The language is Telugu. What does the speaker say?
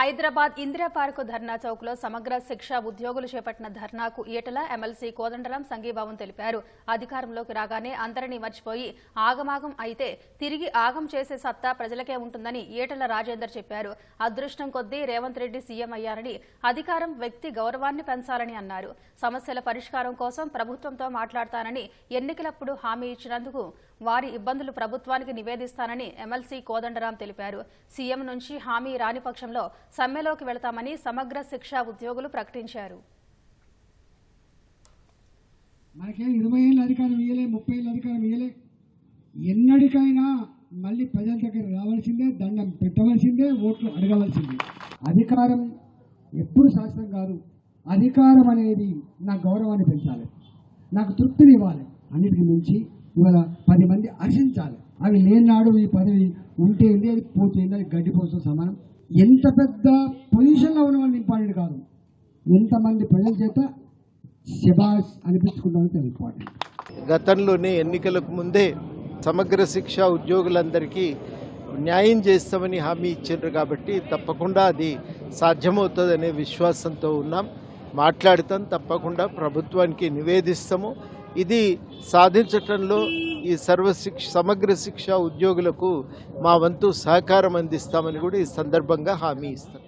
హైదరాబాద్ ఇందిరాపార్కు ధర్నా చౌక్లో సమగ్ర శిక్ష ఉద్యోగులు చేపట్టిన ధర్నాకు ఈటల ఎమ్మెల్సీ కోదండరాం సంఘీభావం తెలిపారు. అధికారంలోకి రాగానే అందరినీ మర్చిపోయి ఆగమాగం అయితే తిరిగి ఆగం చేసే సత్తా ప్రజలకే ఉంటుందని ఈటల రాజేందర్ చెప్పారు. అదృష్టం కొద్దీ రేవంత్ రెడ్డి సీఎం అయ్యారని అధికారం వ్యక్తి గౌరవాన్ని పెంచాలని అన్నారు. సమస్యల పరిష్కారం కోసం ప్రభుత్వంతో మాట్లాడతానని ఎన్నికలప్పుడు హామీ ఇచ్చినందుకు వారి ఇబ్బందులు ప్రభుత్వానికి నివేదిస్తానని ఎమ్మెల్సీ కోదండరాం తెలిపారు. సీఎం నుంచి హామీ రాని పక్షంలో సమ్మెలోకి వెళతామని సమగ్ర శిక్షా ఉద్యోగులు ప్రకటించారు. మనకేం ఇరవై ఏళ్ళ అధికారం ఇయ్యలే ముప్పై ఏళ్ళ అధికారం ఇయ్యలే. ఎన్నడికైనా మళ్ళీ ప్రజల దగ్గర రావాల్సిందే దండం పెట్టవలసిందే ఓట్లు అడగవలసిందే. అధికారం ఎప్పుడు శాస్త్రం కాదు. అధికారం అనేది నా గౌరవాన్ని పెంచాలి. నాకు తృప్తిని ఇవ్వాలి. అన్నిటికీ మించి ఇవాళ పది మంది హర్షించాలి. అవి లేనాడు ఈ పదవి ఉంటే ఉంది అది పోతుంది అది గడ్డిపోతో సమానం. ఎంత పెద్ద పొజిషన్లో ఉన్న వాళ్ళు ఇంపార్టెంట్ కాదు. ఎంతమంది ప్రజల చేత శబాష్ అనిపించుకుంటామో ఇంపార్టెంట్. గతంలోనే ఎన్నికలకు ముందే సమగ్ర శిక్ష ఉద్యోగులందరికీ న్యాయం చేస్తామని హామీ ఇచ్చారు కాబట్టి తప్పకుండా అది సాధ్యమవుతుందనే విశ్వాసంతో ఉన్నాం. మాట్లాడతాం తప్పకుండా ప్రభుత్వానికి నివేదిస్తాము. ఇది సాధించటంలో ఈ సర్వశిక్ష సమగ్ర శిక్ష ఉద్యోగులకు మా వంతు సహకారం అందిస్తామని కూడా ఈ సందర్భంగా హామీ ఇస్తాం.